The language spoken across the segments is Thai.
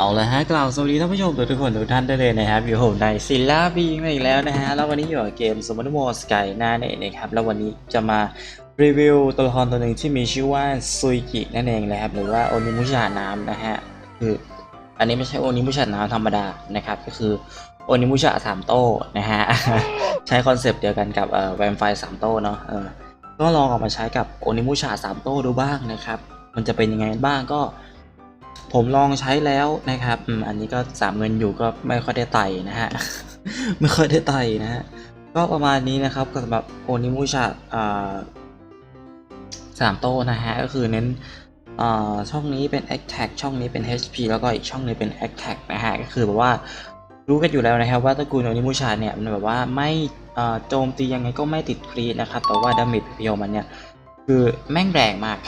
เอาละฮะกล่าวสวัสดีท่านผู้ชมทุกคนทุกท่านได้เลยนะครับอยู่ผมในซิลล่าบีมาอีกแล้วนะฮะแล้ววันนี้อยู่กับเกมสมมติโมสกายหน้าเนี่ยนะครับแล้ววันนี้จะมารีวิวตัวละครตัวหนึ่งที่มีชื่อว่าซุยกินั่นเองนะครับหรือว่าโอนิมุชาน้ำนะฮะคืออันนี้ไม่ใช่โอนิมุชาน้ำธรรมดานะครับก็คือโอนิมุชาสามโต้นะฮะใช้คอนเซปต์เดียวกันกับเอ่อแวมไฟสามโต้เนาะเออก็ลองเออกมาใช้กับโอนิมุชาสามโต้ดูบ้างนะครับมันจะเป็นยังไงบ้างก็ ผมลองใช้แล้วนะครับอันนี้ก็สามเงินอยู่ก็ไม่ค่อยได้ไต่นะฮะ ไม่ค่อยได้ไต่นะฮะ ก็ประมาณนี้นะครับสำหรับโอนิมูชาสามโต้นะฮะ ก็คือเน้นอ่าช่องนี้เป็น Attack ช่องนี้เป็น HP แล้วก็อีกช่องนี้เป็น Attack นะฮะ ก็คือแบบว่ารู้กันอยู่แล้วนะครับว่าตระกูลโอนิมูชาเนี่ยมันแบบว่าไม่โจมตียังไงก็ไม่ติดครีนะครับ แต่ว่าดาเมจเพียวมันเนี่ยคือแม่งแรงมาก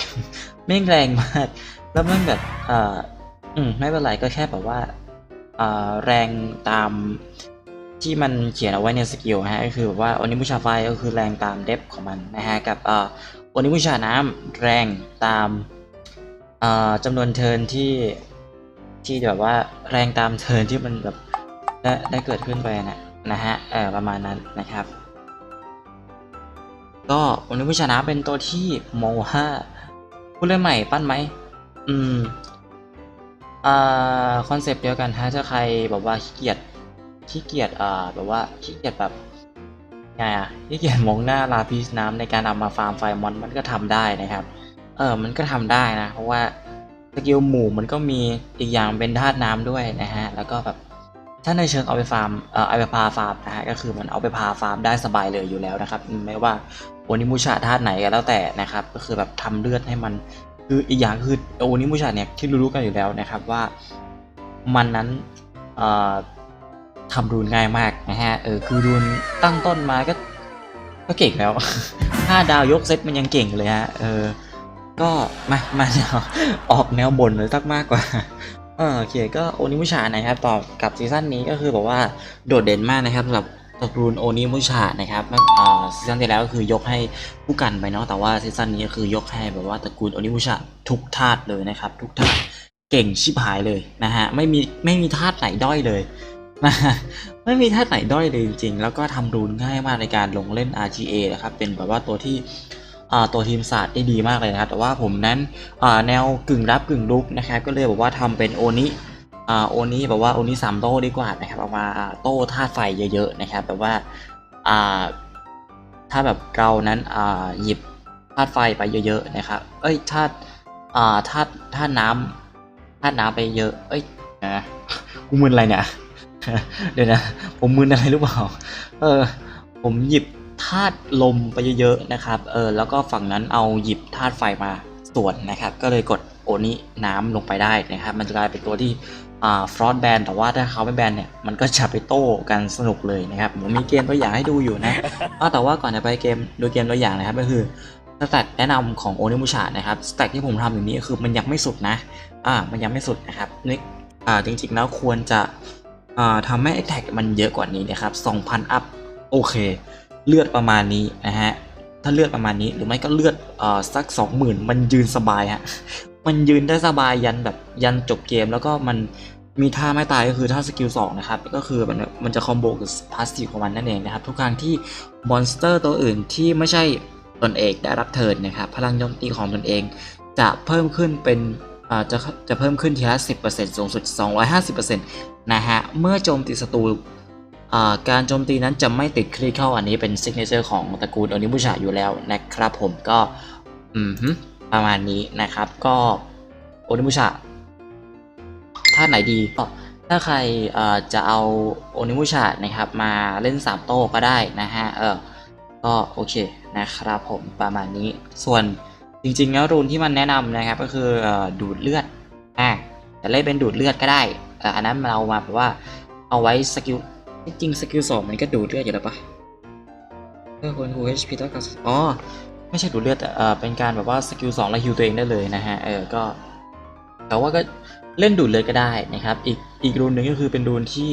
แม่งแรงมาก แล้วมันแบบ อืมไม่เป็นไรก็แค่แบบว่าอ่าแรงตามที่มันเขียนเอาไว้ในสกิลฮะก็คือแบบว่าโอนิมุชาไฟก็คือแรงตามเดฟของมันนะฮะกับอ่าโอนิมุชาน้ำแรงตามอ่าจำนวนเทิร์นที่ที่แบบว่าแรงตามเทิร์นที่มันแบบได้ได้เกิดขึ้นไปนะนะฮะเออประมาณนั้นนะครับ ก็วันนี้ผู้ชนะเป็นตัวที่โมองว่าผู้เล่นใหม่ปั้นไหมอืม อ่าคอนเซปต์เดียวกันฮะถ้าใครแบบว่าขี้เกียจขี้เกียจอ่าแบบว่าขี้เกียจแบบไงอะขี้เกียจมองหน้าลาพิสน้ำในการเอามาฟาร์มไฟมอนมันก็ทำได้นะครับ เออมันก็ทำได้นะ เพราะว่าสกิลหมู่มันก็มีอีกอย่างเป็นธาตุน้ำด้วยนะฮะแล้วก็แบบถ้าในเชิงเอาไปฟาร์มเอ่อเอาไปพาฟาร์มนะฮะก็คือมันเอาไปพาฟาร์มได้สบายเลยอยู่แล้วนะครับ ไม่ว่าโอนิมุชาธาตุไหนก็แล้วแต่นะครับ ก็คือแบบทำเลือดให้มัน คืออีกอย่างคือโอนิมุชาเนี่ยที่รู้ๆกันอยู่แล้วนะครับว่ามันนั้นทำรูนง่ายมากนะฮะเออคือรูนตั้งต้นมาก็ก็เก่งแล้วห้าดาวยกเซตมันยังเก่งเลยฮะเออก็มามาแนวออกแนวบ่นเลยสักมากกว่าเออโอเคก็โอนิมุชานะครับต่อกับซีซั่นนี้ก็คือบอกว่าโดดเด่นมากนะครับสำหรับ ตระกูลโอนิมุชานะครับเมื่อซีซั่นที่แล้วก็คือยกให้ผู้กันไปเนาะแต่ว่าซีซั่นนี้ก็คือยกให้แบบว่าตระกูลโอนิมุชาทุกธาตุเลยนะครับ ทุกธาตุเก่งชิบหายเลยนะฮะไม่มีไม่มีธาตุไหนด้อยเลยนะฮะไม่มีธาตุไหนด้อยเลยจริงๆ แล้วก็ทำรูนง่ายมากในการลงเล่น RTA นะครับเป็นแบบว่าตัวที่ตัวทีมศาสตร์ได้ดีมากเลยนะครับแต่ว่าผมนั้นแนวกึ่งรับกึ่งลุกนะครับก็เลยบอกว่าทำเป็นโอนิ โอนิแบบว่าโอนิสามโต้ดีกว่านะครับเอามาโต้ธาตุไฟเยอะๆนะครับแบบว่าอ่าถ้าแบบเรานั้นอ่าหยิบธาตุไฟไปเยอะๆนะครับเอ้ยธาตุอ่าธาตุธาตุน้ำธาตุน้ำไปเยอะ เอ้ยนะกูมึนอะไรเนี่ยเดี๋ยวนะผมมึนอะไรหรือเปล่าเออผมหยิบธาตุลมไปเยอะๆนะครับเออแล้วก็ฝั่งนั้นเอาหยิบธาตุไฟมาส่วนนะครับ ก็เลยกดโอนี้น้ำลงไปได้นะครับ มันจะกลายเป็นตัวที่ ฟรอสแบนแต่ว่าถ้าเขาไม่แบนเนี่ยมันก็จะไปโต้กันสนุกเลยนะครับผมมีเกมตัวอย่างให้ดูอยู่นะอ้าวแต่ว่าก่อนจะไปเกมดูเกมตัวอย่างนะครับก็คือสแตทแนะนำของโอนิมุชานะครับสแตทที่ผมทำอยู่นี้คือมันยังไม่สุดนะอ่ามันยังไม่สุดนะครับนี่อ่าจริงๆแล้วควรจะอ่าทำให้ attack มันเยอะกว่านี้นะครับ2,000 อัพโอเค เลือดประมาณนี้นะฮะถ้าเลือดประมาณนี้หรือไม่ก็เลือดเอ่อสัก 20,000 มันยืนสบายฮะ มันยืนได้สบายยันแบบยันจบเกม แล้วก็มันมีท่าไม่ตายก็คือท่าสกิล2นะครับ ก็คือมันมันจะคอมโบกับพาสซีฟของมันนั่นเองนะครับ ทุกครั้งที่มอนสเตอร์ตัวอื่นที่ไม่ใช่ตนเอกได้รับเทิร์นนะครับ พลังโจมตีของตนเอง จะเพิ่มขึ้นเป็นอ่าจะจะเพิ่มขึ้นทีละ 10%สูงสุด 250%นะฮะ เมื่อโจมตีศัตรูอ่าการโจมตีนั้นจะไม่ติดคริติคอลอันนี้เป็นซิกเนเจอร์ของตระกูลอนิบุชาอยู่แล้วนะครับผมก็ อืม ประมาณนี้นะครับ ก็โอนิบุชาถ้าไหนดีก็ถ้าใครจะเอาโอนิบุชานะครับ มาเล่น 3 โต้ก็ได้นะฮะเออก็โอเคนะครับผมประมาณนี้ส่วนจริงๆแล้วรูนที่มันแนะนำนะครับก็คืออดูดเลือดอะจะเล่นเป็นดูดเลือดก็ได้อ,อันนั้นเอามาแบบว่าเอาไว้สกิลจริงสกิลสองมันก็ดูดเลือดอยู่แล้วปะเพื่อคนคู HP เท่ากับอ๋อ ไม่ใช่ดูดเลือดแต่เออเป็นการแบบว่าสกิลสองแล้วฮิวตัวเองได้เลยนะฮะเออก็แต่ว่าก็เล่นดูดเลือดก็ได้นะครับ อีกอีกรูนหนึ่งก็คือเป็นรูนที่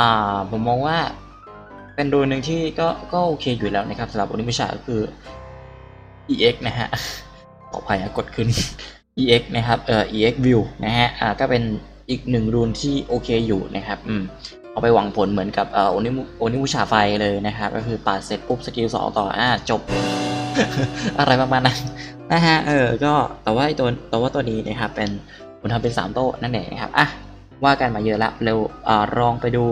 อ่าผมมองว่าเป็นรูนหนึ่งที่ก็ก็โอเคอยู่แล้วนะครับสำหรับโอนิมิชาก็คือ EX นะฮะขออภัยนะกดขึ้น EX นะครับเอ่อ EX view นะฮะอ่าก็เป็นอีกหนึ่งรูนที่โอเคอยู่นะครับอืมเอาไปหวังผลเหมือนกับเอ่อโอนิมุโอนิมุชาไฟเลยนะครับ ก็คือปาดเสร็จปุ๊บสกิลสองต่ออ่าจบ อะไรประมาณนั้นนะฮะเออก็แต่ว่าตัวแต่ว่าตัวนี้นะครับเป็นผมทำเป็นสามโต๊ะนั่นเองนะครับอะว่ากันมาเยอะแล้วเร็วอ่าลองไปดู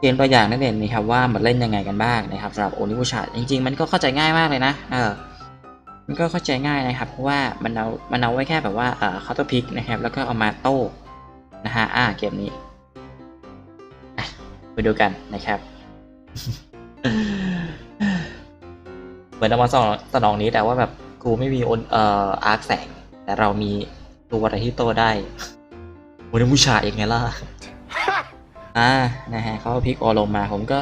เกมตัวอย่างนั่นเองนะครับว่ามันเล่นยังไงกันบ้างนะครับสำหรับโอนิมุชาจริง ๆ มันก็เข้าใจง่ายมากเลยนะเออมันก็เข้าใจง่ายนะครับเพราะว่ามันเอามันเอาไว้แค่แบบว่าเอ่อเคาน์เตอร์พิกนะครับแล้วก็เอามาโต้นะฮะอ่าเกมนี้ไปดูกันนะครับ มือนเอามาสนองสนองนี้แต่ว่าแบบกูไม่มีอนเอ่ออาร์คแสง แต่เรามีตัวอะไรที่โตได้วันนี้ผู้ชาเองไงล่ะอ่านะฮะเขาพลิกออลงมาผมก็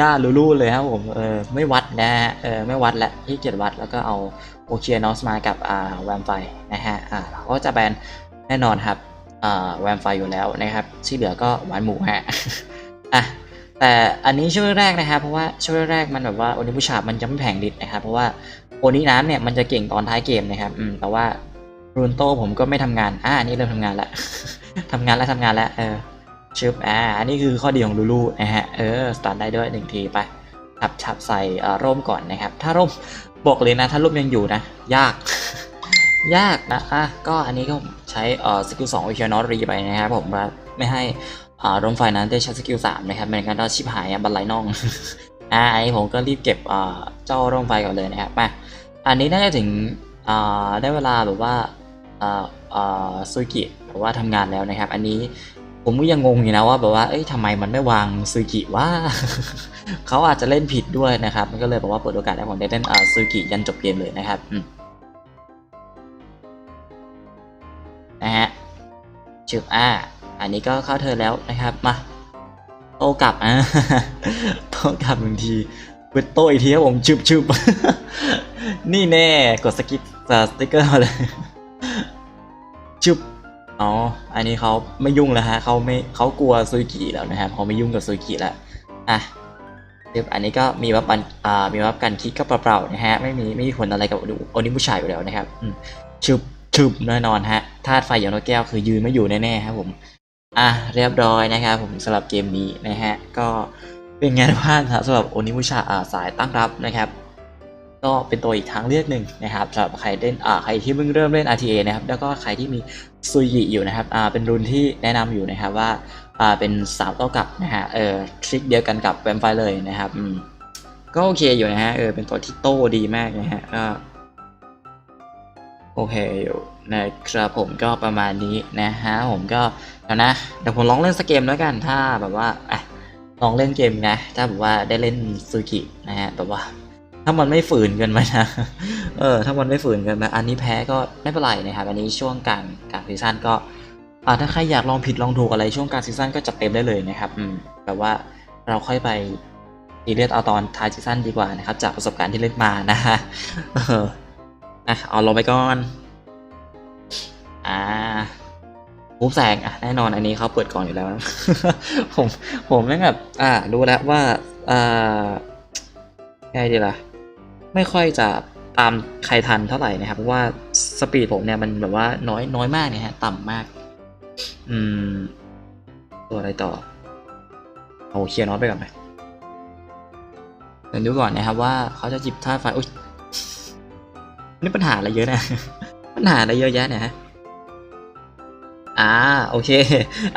ด้าลูลูเลยครับผมเออไม่วัดนะฮะเออไม่วัดและที่เกียจวัดแล้วก็เอาโอเคียนอสมากับอ่าแวมไฟนะฮะอ่าเราก็จะแบนแน่นอนครับอ่าแวมไฟอยู่แล้วนะครับ ที่เหลือก็หวานหมูฮะอะ แต่อันนี้ช่วงแรกนะครับเพราะว่าช่วงแรกมันแบบว่าโอนิบุชามันจะไม่แผงดิดนะครับเพราะว่าโอนิน้ำเนี่ยมันจะเก่งตอนท้ายเกมนะครับอืมแต่ว่ารูนโตผมก็ไม่ทำงานอ่าอันนี้เริ่มทำงานแล้วทำงานแล้วทำงานแล้วเออชึบอ่าอันนี้คือข้อดีของลูลูนะฮะเออสตาร์ทได้ด้วยหนึ่งทีไปฉับฉับใส่เอ่อร่มก่อนนะครับ ถ้าร่มบอกเลยนะ ถ้าร่มยังอยู่นะ ยาก ยากนะอะก็อันนี้ก็ใช้เอ่อสกิลสองวิเชียนอรีไปนะครับผมไม่ให้่าร่มไฟนั้นได้ใช้สกิลสามนะครับไม่งั้นก็ชิบหายบันไลน่องอ่าอันนี้ผมก็รีบเก็บเจ้าร่มไฟก่อนเลยนะครับมาอันนี้น่าจะถึงอ่าได้เวลาแบบว่าอ่าอ่าซูกิแบบว่าทำงานแล้วนะครับ อันนี้ผมก็ยังงงอยู่นะว่าแบบว่าเอ้ยทำไมมันไม่วางซูกิว่าเขาอาจจะเล่นผิดด้วยนะครับ มันก็เลยบอกว่าเปิดโอกาสให้ผมได้เล่นอ่าซูกิยันจบเกมเลยนะครับนะฮะชึบอ่า อันนี้ก็เข้าเธอแล้วนะครับมาโต้กลับอะโต้กลับหนึ่งทีเวทโต้อีกทีครับผมชึบชึบนี่แน่กดสกิปสติ๊กเกอร์มาเลยชึบอ๋ออันนี้เขาไม่ยุ่งแล้วฮะเขาไม่เขากลัวซูกิแล้วนะครับเขาไม่ยุ่งกับซูกิแล้วอะเดี๋ยวอันนี้ก็มีวับปันอ่ามีวับกันคิดก็เปล่าๆนะฮะไม่มีไม่มีผลอะไรกับโอนิผู้ชายอยู่แล้วนะครับชึบชึบแน่นอนฮะธาตุไฟอย่างนกแก้วคือยืนไม่อยู่แน่ๆครับผม อะเรียบร้อยนะครับผมสำหรับเกมนี้นะฮะก็เป็นไงบ้างครับสำหรับโอนิผู้ชาอ่าสายตั้งรับนะครับ ก็เป็นตัวอีกทางเลือกหนึ่งนะครับสำหรับใครเล่นอ่าใครที่เพิ่งเริ่มเล่น RTA นะครับแล้วก็ใครที่มีซุยิอยู่นะครับอ่าเป็นรุ่นที่แนะนำอยู่นะครับว่าอ่าเป็นสามเท่ากับนะฮะเออทริคเดียวกันกับแวมไฟเลยนะครับอืมก็โอเคอยู่นะฮะเออเป็นตัวที่โตดีมากนะฮะก็โอเคอยู่ นะครับผมก็ประมาณนี้นะฮะผมก็เดี๋ยวนะเดี๋ยวผมลองเล่นสกเกมแล้วกันถ้าแบบว่าอะลองเล่นเกมนะถ้าแบบว่าได้เล่นซูกินะฮะแบบว่า ถ้ามันไม่ฝืนกินไปนะเออถ้ามันไม่ฝืนกินไปอันนี้แพ้ก็ไม่เป็นไรนะครับอันนี้ช่วงกลางกลางซีซั่นก็อ่าถ้าใครอยากลองผิดลองถูกอะไรช่วงกลางซีซั่นก็จัดเต็มได้เลยนะครับอืมแต่ว่าเราค่อยไปซีเรียสเอาตอนท้ายซีซั่นดีกว่านะครับจากประสบการณ์ที่เล่นมานะฮะเอออะเอาลงไปก่อน อ่าหูแสงอะแน่นอนอันนี้เขาเปิดก่อนอยู่แล้วนะผมผมแม่งแบบอ่ารู้แล้วว่าอ่าไงดีล่ะ ไม่ค่อยจะตามใครทันเท่าไหร่นะครับ เพราะว่าสปีดผมเนี่ยมันแบบว่าน้อยน้อยมากเนี่ยฮะ ต่ำมาก อืม ตัวอะไรต่อเอาเคลียร์น็อตไปก่อนไปเดี๋ยวดูก่อนนะครับว่าเขาจะจิบท่าไฟอุ้ยนี่ปัญหาอะไรเยอะนะ ปัญหาอะไรเยอะแยะเนี่ยฮะ อ่าโอเค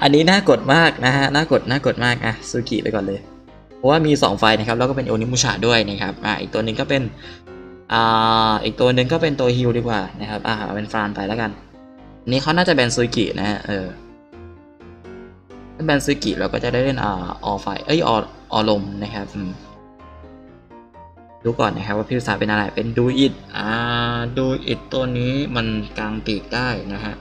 อันนี้น่ากดมากนะฮะน่ากดน่ากดมากอะซูกิไปก่อนเลย เพราะว่ามี 2 ไฟนะครับแล้วก็เป็นโอนิมุชาด้วยนะครับอ่าอีกตัวหนึ่งก็เป็นอ่าอีกตัวหนึ่งก็เป็นตัวฮิลดีกว่านะครับอ่าเอาเป็นฟรานไปแล้วกันนนี้เขาน่าจะแบนซูกินะฮะเออถ้าแบนซูกิเราก็จะได้เล่นอ่าออไฟเอ้ยออออลมนะครับดูก่อนนะครับว่าพิวสาเป็นอะไรเป็นดูอิดอ่าดูอิดตัวนี้มันกลางปีกได้นะฮะ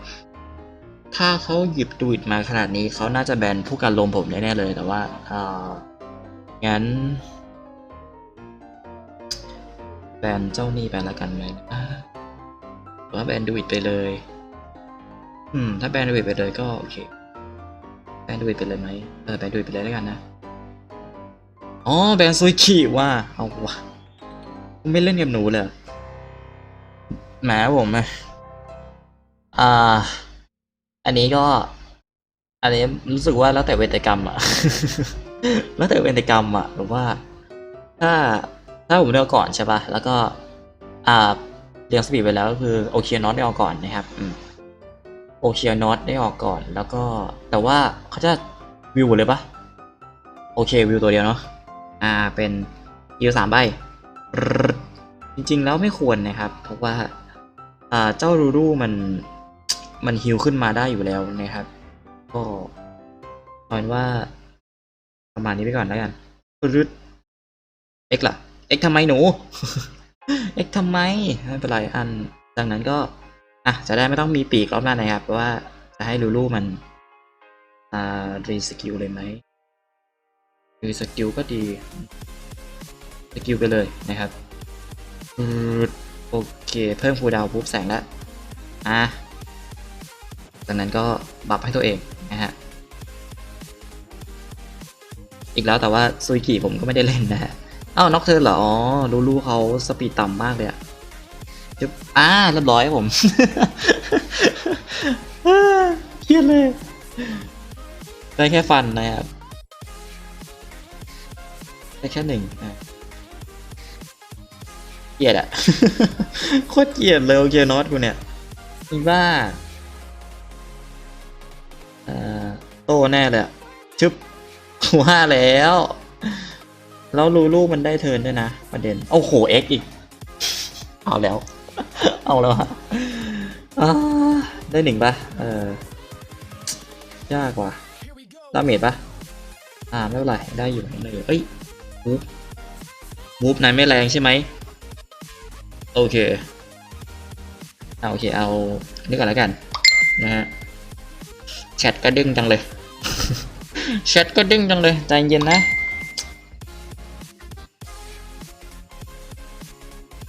ถ้าเขาหยิบดูอิดมาขนาดนี้เขาน่าจะแบนผู้การลมผมแน่ๆเลยแต่ว่าอ่างั้น แบนเจ้านี่ไปแล้วกันไหมหรือว่าแบนดูอิดไปเลย อืม ถ้าแบนดูอิดไปเลยก็โอเค แบนดูอิดไปเลยไหมเออแบนดูอิดไปเลยแล้วกันนะอ๋อแบนซุยคิว่าเอาวะไม่เล่นกับหนูเลยแหมผมอะอ่า อันนี้ก็ อันนี้รู้สึกว่าแล้วแต่เวรกรรมอะแล้วแต่เวรกรรมอะหรือว่า ถ้าถ้าผมเลือกก่อนใช่ปะแล้วก็อ่าเรียงสปีดไปแล้วก็คือโอเคียนอตได้ออกก่อนนะครับโอเคียนอตได้ออกก่อน แล้วก็แต่ว่าเขาจะวิวเลยปะโอเควิวตัวเดียวเนาะอ่าเป็นวิวสามใบจริงๆแล้วไม่ควรนะครับ เพราะว่า อ่าเจ้ารูรูมัน มันฮิวขึ้นมาได้อยู่แล้วนะครับ ก็เอาเป็นว่าประมาณนี้ไปก่อนแล้วกันรึดเอ็กล่ะเอ็กทำไมหนูเอ็กทำไมไม่เป็นไรอันดังนั้นก็อะจะได้ไม่ต้องมีปีกรอบหน้านะครับเพราะว่าจะให้ลูลูมันอ่ารีสกิลเลยไหมรีสกิลก็ดีสกิลไปเลยนะครับโอเค เพิ่มคูดาวปุ๊บแสงแล้วอะ ดังนั้นก็บัฟให้ตัวเองนะฮะ อีกแล้วแต่ว่าซุยกิผมก็ไม่ได้เล่นนะฮะเอ้าน็อกเธอเหรออ๋อลูลูเขาสปีดต่ำมากเลยอะจึ๊บอ่าเรียบร้อยครับผมเครียดเลย ได้แค่ฟันนะครับได้แค่หนึ่งอะเกลียดอะโคตรเกลียดเลยโอเคนอตกูเนี่ยอีบ้า โตแน่เลยชึบว่าแล้ว แล้วลูลูมันได้เทินด้วยนะ ประเด็น โอ้โหเอ็กอีก เอาแล้ว เอาแล้วฮะได้หนึ่งปะเออ ยากว่ะดาเมจปะอ่าไม่เป็นไร ได้อยู่ได้อยู่เอ้ยมูฟมูฟนายไม่แรงใช่ไหม โอเค เอาโอเค เอานี่ก่อนแล้วกัน นะฮะ ชทก็ดึงจังเลยแชทก็ดึงจังเลยใจเย็นนะ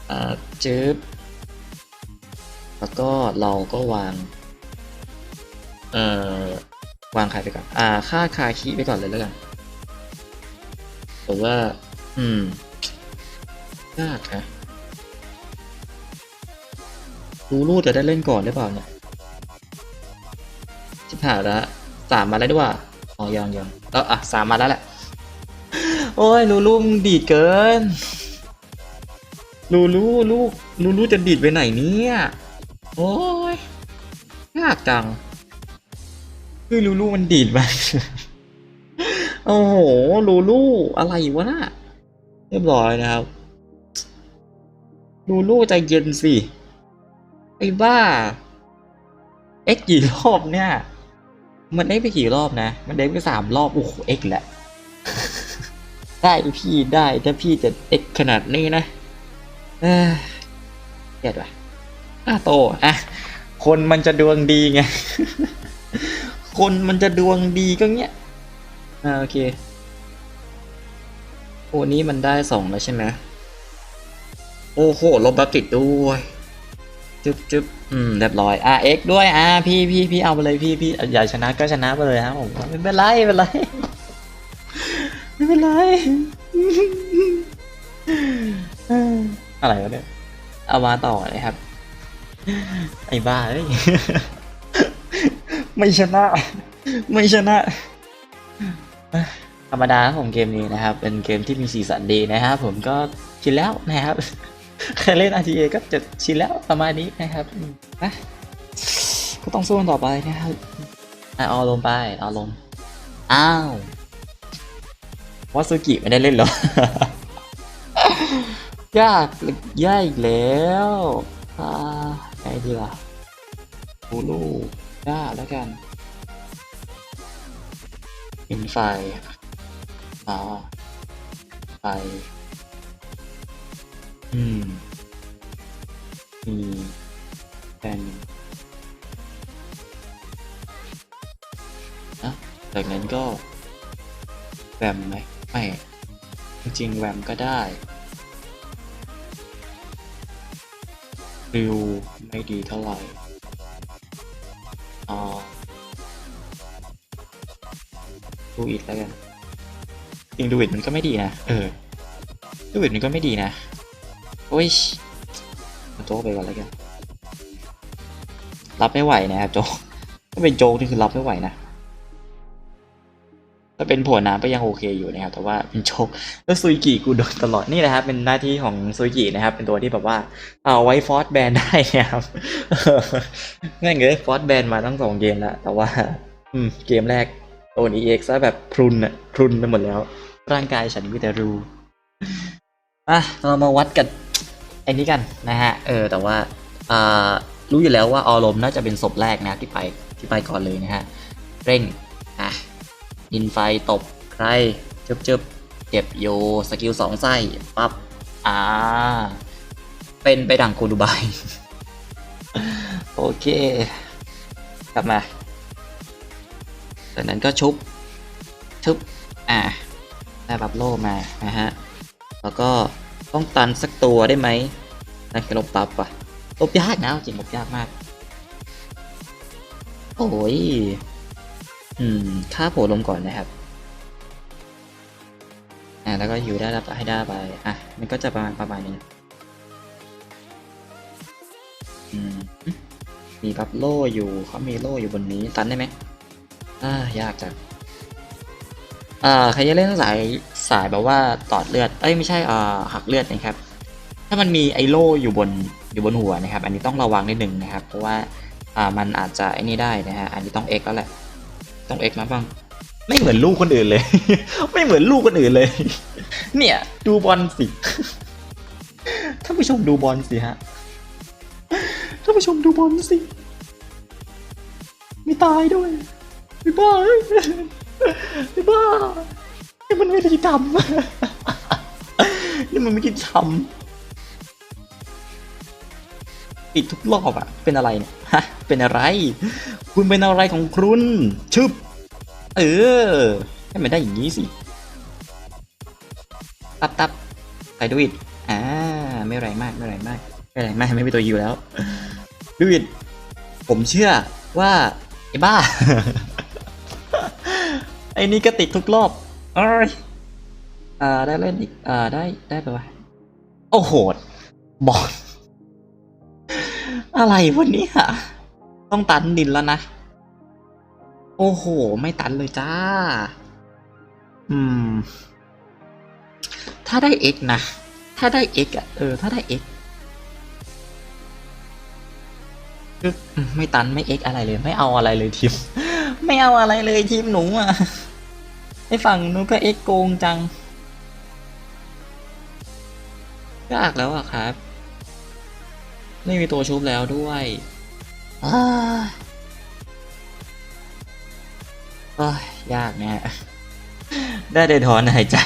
อ่าจึ๊บแล้วก็เราก็วาง เอ่อ วางใครไปก่อน อ่า ค่าคาคิไปก่อนเลยแล้วกันแต่ว่า อืม ยากนะรูรูจะได้เล่นก่อนหรือเปล่าเนี่ย หาแล้วสามมาแล้วด้วยอ๋อยังยังแล้วอะสามมาแล้วแหละ โอ้ยลูลูมดีดเกินลูลูลูกลูลูจะดีดไปไหนเนี่ยโอ้ยยากจังคือลูลูมันดีดไปโอ้โหลูลูอะไรวะน่ะเรียบร้อยนะครับลูลูใจเย็นสิไอ้บ้า เอ็กกี่รอบเนี่ย มันเอ็กไปกี่รอบนะ มันเอ็กไปสามรอบ โอ้โหเอ็กแหละ ได้พี่ได้ถ้าพี่จะเอ็กขนาดนี้นะเอ้ยเกลียดว่ะอะโตอะคนมันจะดวงดีไง คนมันจะดวงดีก็เงี้ย อ่าโอเคโอ้นี้มันได้สองแล้วใช่ไหมโอ้โหลบแบบติดด้วย จึ๊บจึ๊บอืมเรียบร้อยอะเอ็กด้วยอะพี่พี่พี่เอาไปเลยพี่พี่อยากชนะก็ชนะไปเลยครับผมไม่เป็นไรไม่เป็นไรไม่เป็นไรอะไรวะเนี่ยเอามาต่อเลยครับ ไอ้บ้าเอ้ยไม่ชนะ ไม่ชนะ ธรรมดาครับผมเกมนี้นะครับ เป็นเกมที่มีสีสันดีนะครับผมก็ชินแล้วนะครับ ใครเล่น RTA ก็จะชินแล้วประมาณนี้นะครับนะก็ต้องสู้กันต่อไปนะครับเอาลงไปเอาลง อ้าววาสุกิไม่ได้เล่นหรอ ยากยากอีกแล้วอ่าไงดีล่ะบูลูยากแล้วกันเป็นไฟอ่าไฟ อืมมีเป็นนะจากนั้นก็แวมไหมไม่ จริงแวมก็ได้ริวไม่ดีเท่าไหร่อูอิดแล้วกันจริงดูอิดมันก็ไม่ดีนะ เออดูอิดมันก็ไม่ดีนะ อ้ยโจ๊กไปก่อนแล้วกัน รับไม่ไหวนะครับโจ๊กถ้าเป็นโจ๊กนี่คือรับไม่ไหวนะ ถ้าเป็นผัวน้ำก็ยังโอเคอยู่นะครับ แต่ว่าเป็นโชคแล้วซุยกิกูโดนตลอด นี่นะครับ เป็นหน้าที่ของซุยกินะครับ เป็นตัวที่แบบว่า เอาไว้ฟอสแบนได้นะครับง่ายเลยฟอสแบนมาตั้งสองเกมแล้ว แต่ว่า อืม เกมแรกโดน EX ซะแบบพรุนอะพรุนไปหมดแล้ว ร่างกายฉันมีแต่รูอะเรามาวัดกัน ไอ้นี้กันนะฮะ เออ แต่ว่าอ่ารู้อยู่แล้วว่าออลมน่าจะเป็นศพแรกนะที่ไปที่ไปก่อนเลยนะฮะ เร่ง อะดินไฟตบใครเจิบเจิบเก็บโยสกิลสองไส้ปั๊บอ่า เป็นไปดังโคดูบโอเค กลับมาจากนั้นก็ชุบ ชุบ อ่าได้บับโลมา นะฮะ แล้วก็ ต้องตันสักตัวได้ไหมนั่นคือลบปับอะลบยากนะจริงลบยากมาก โอ้ย อืม ค่าโผล่ลมก่อนนะครับ อ่า แล้วก็อยู่ได้รับให้ได้ไป อะ มันก็จะประมาณประมาณนี้อืม มีบับโล่อยู่เขามีโล่อยู่บนนี้ ตันได้ไหมอ่ายากจังอ่า ใครจะเล่นสาย สายแบบว่าตอดเลือด เอ้ยไม่ใช่อ่าหักเลือดนะครับ ถ้ามันมีไอโล่อยู่บนอยู่บนหัวนะครับ อันนี้ต้องระวังนิดนึงนะครับ เพราะว่าอ่ามันอาจจะไอ้นี่ได้นะฮะ อันนี้ต้องเอ็กแล้วแหละ ต้องเอ็กมาบ้าง ไม่เหมือนลูกคนอื่นเลย ไม่เหมือนลูกคนอื่นเลย เนี่ยดูบอลสิ ท่านผู้ชมดูบอลสิฮะ ท่านผู้ชมดูบอลสิไม่ตายด้วยไม่บ้าเอ้ยไม่บ้า นี่มันไม่ได้ทำนี่มันไม่ได้ทำปิดทุกรอบอะเป็นอะไรเนี่ยฮะเป็นอะไร คุณเป็นอะไรของคุณชึบเออให้มันได้อย่างนี้สิตับตับไปดูอิดอ่าไม่ไรมากไม่ไรมากไม่ไรมากไม่เป็นตัวยูแล้วดูอิดผมเชื่อว่าไอ้บ้า ไอ้นี่ก็ติดทุกรอบ เอ้ยอ่าได้เล่นอีกอ่าได้ได้ไปวะโอ้โหบอลอะไรวันนี้อะต้องตันดินแล้วนะ โอ้โห ไม่ตันเลยจ้า อืม ถ้าได้ x นะ ถ้าได้ x อะเออ ถ้าได้ x คืออืมไม่ตันไม่ x อะไรเลย ไม่เอาอะไรเลยทีม ไม่เอาอะไรเลยทีมหนูอะ ไอ้ฝั่งหนูก็ x โกงจัง ยากแล้วอะครับ ไม่มีตัวชุบแล้วด้วยอ้าโอ้ยยากเนี่ยได้ได้ถอนหายใจ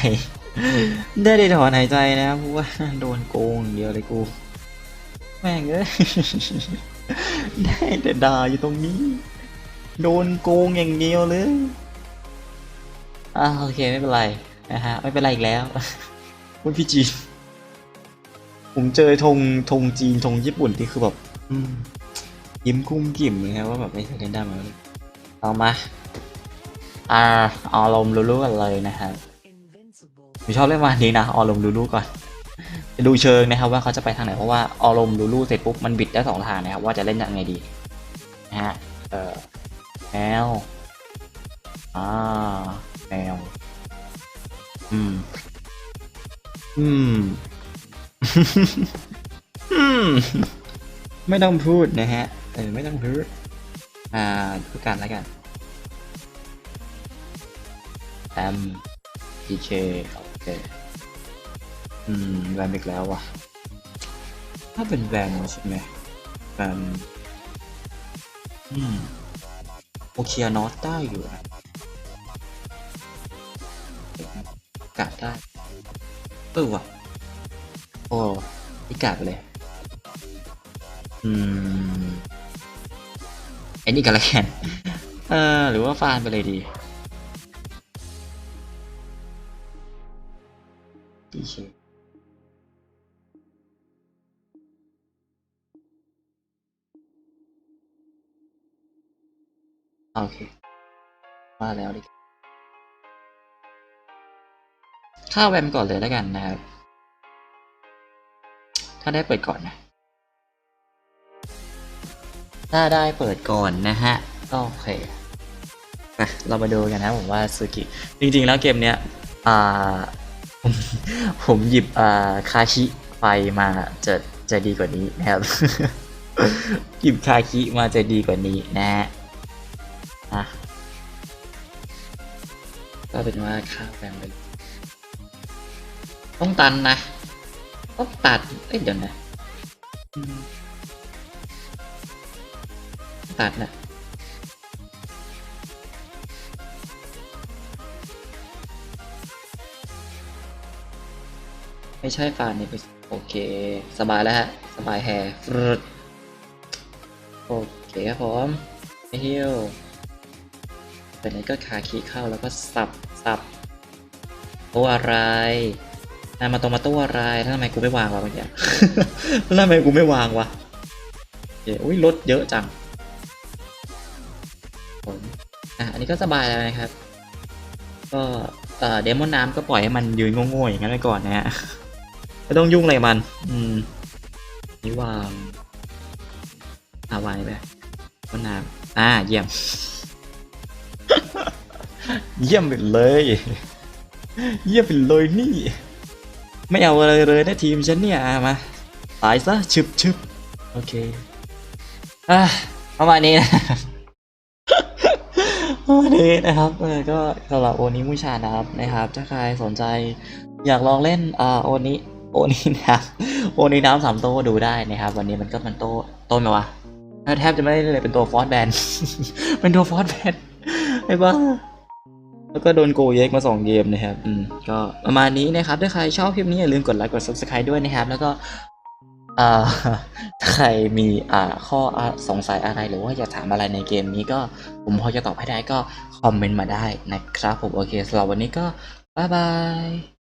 ได้ได้ถอนหายใจนะเพราะว่าโดนโกงอย่างเดียวเลยกู แม่งเอ้ยได้แต่ด่าอยู่ตรงนี้ โดนโกงอย่างเดียวเลย อ่าโอเคไม่เป็นไรนะฮะไม่เป็นไรอีกแล้วคุณพี่จีนผมเจอธงธงจีนธงญี่ปุ่นที่คือแบบยิ้มกุ้มกิ่มเลยครับว่าแบบไม่เคยเล่นได้มาเลยเอามาอ่าอาลมณ์รู้ๆกันเลยนะครับผมชอบเล่นวันนี้นะออลมลูลูก่อนจะดูเชิงนะครับว่าเขาจะไปทางไหนเพราะว่าออลมลูลูเสร็จปุ๊บมันบิดได้สองทางนะครับว่าจะเล่นยังไงดีนะฮะเออแมวอ่า แมว อืม อืม อืม ไม่ต้องพูดนะฮะ เออ ไม่ต้องพูด อ่าพูดกันแล้วกันแอมพีเคโอเค อืมแวมอีกแล้ววะถ้าเป็นแวมใช่ไหมแวมอืม โอเคียนอตได้อยู่อะ กาดได้เออว่ะโอ้อีกาดไปเลย อืมไอ้นี่กันละกันเออหรือว่าฟานไปเลยดีดีเคโอเค มาแล้วดิ ข้าแวมก่อนเลยแล้วกันนะครับ ถ้าได้เปิดก่อนนะ ถ้าได้เปิดก่อนนะฮะก็โอเคเรามาดูกันนะผมว่าซูกิจริง ๆ แล้วเกมเนี้ยอ่าผมผมหยิบอ่าคาชิไฟมาจะจะดีกว่านี้นะครับหยิบคาคิมาจะดีกว่านี้นะฮะก็เป็นว่าข้าวแปลงไป ต้องตันนะต้องตัดเอ้ยเดี๋ยวนะตัดนะไม่ใช่ฟานนี่โอเค สบายแล้วฮะ สบายแฮร์ฟรึดโอเคครับผมไม่ฮิวแต่นี้ก็คาคีเข้าแล้วก็สับสับตัวอะไร นายมาตรงมาตัวอะไรทำไมกูไม่วางวะเมื่อกี้ทำไมกูไม่วางวะเคอุ้ยรถเยอะจังผมอะอันนี้ก็สบายแล้วนะครับ ก็เอ่อเดมอนน้ำก็ปล่อยให้มันยืนโง่ๆอย่างนั้นไปก่อนนะฮะไม่ต้องยุ่งอะไรมัน อืมนี่วางอาวางนี่ไปต้นน้ำอ่าเยี่ยม เยี่ยมไปเลย เยี่ยมไปเลยนี่ ไม่เอาอะไรเลยนะทีมฉันเนี่ยมาตายซะชึบชึบโอเคอะประมาณนี้นะประนี้นะครับเออก็สำหรับโอนิมูชานะครับนะครับ ถ้าใครสนใจอยากลองเล่นอ่าโอนิโอนินะครับโอนิน้ำสามโต้ดูได้นะครับ วันนี้มันก็เป็นโต้โต้ไหมวะแทบจะไม่ได้เลยเป็นตัวฟอสแบนเป็นตัวฟอสแบนไอ้บ้า แล้วก็โดนโกเยกมาสองเกมนะครับ อืม ก็ประมาณนี้นะครับ ถ้าใครชอบคลิปนี้อย่าลืมกดไลค์ กด subscribe ด้วยนะครับ แล้วก็ถ้าใครมีอ่าข้อสงสัยอะไรหรือว่าอยากถามอะไรในเกมนี้ก็ผมพอจะตอบให้ได้ก็คอมเมนต์มาได้นะครับผมโอเคสำหรับวันนี้ก็บ๊ายบาย